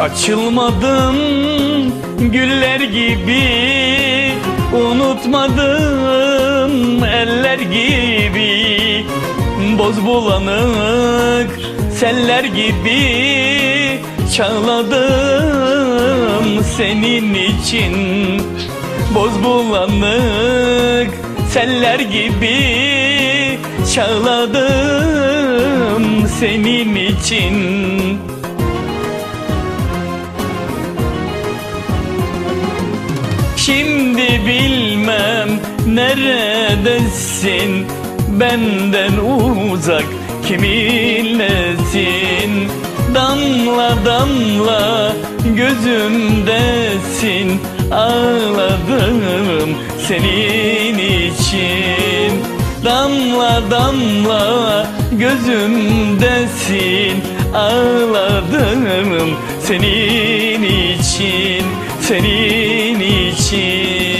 Açılmadım güller gibi Unutmadım eller gibi. Boz bulanık seller gibi Çağladım senin için. Boz bulanık seller gibi Çağladım senin için Şimdi bilmem neredesin? Benden uzak kiminlesin? Damla damla gözümdesin Ağladım senin için. Damla damla gözümdesin Ağladım senin için Senin için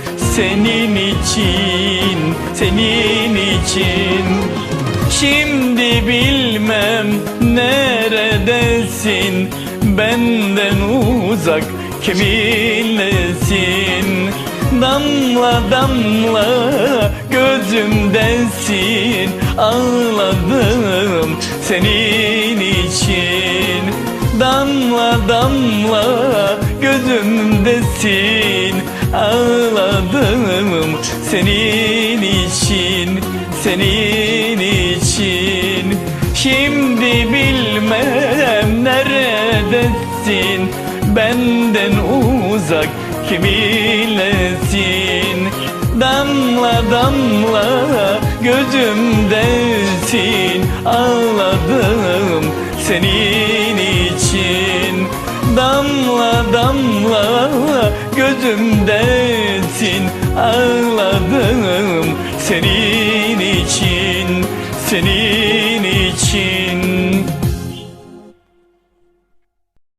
senin için, senin için. Şimdi bilmem neredesin Benden uzak kiminlesin? Damla damla gözümdesin Ağladım senin için. Damla damla gözümdesin Ağladım senin için Senin için. Şimdi bilmem neredesin Benden uzak kiminlesin? Damla damla gözümdesin Damla damla gözümdesin Ağladım senin için Senin için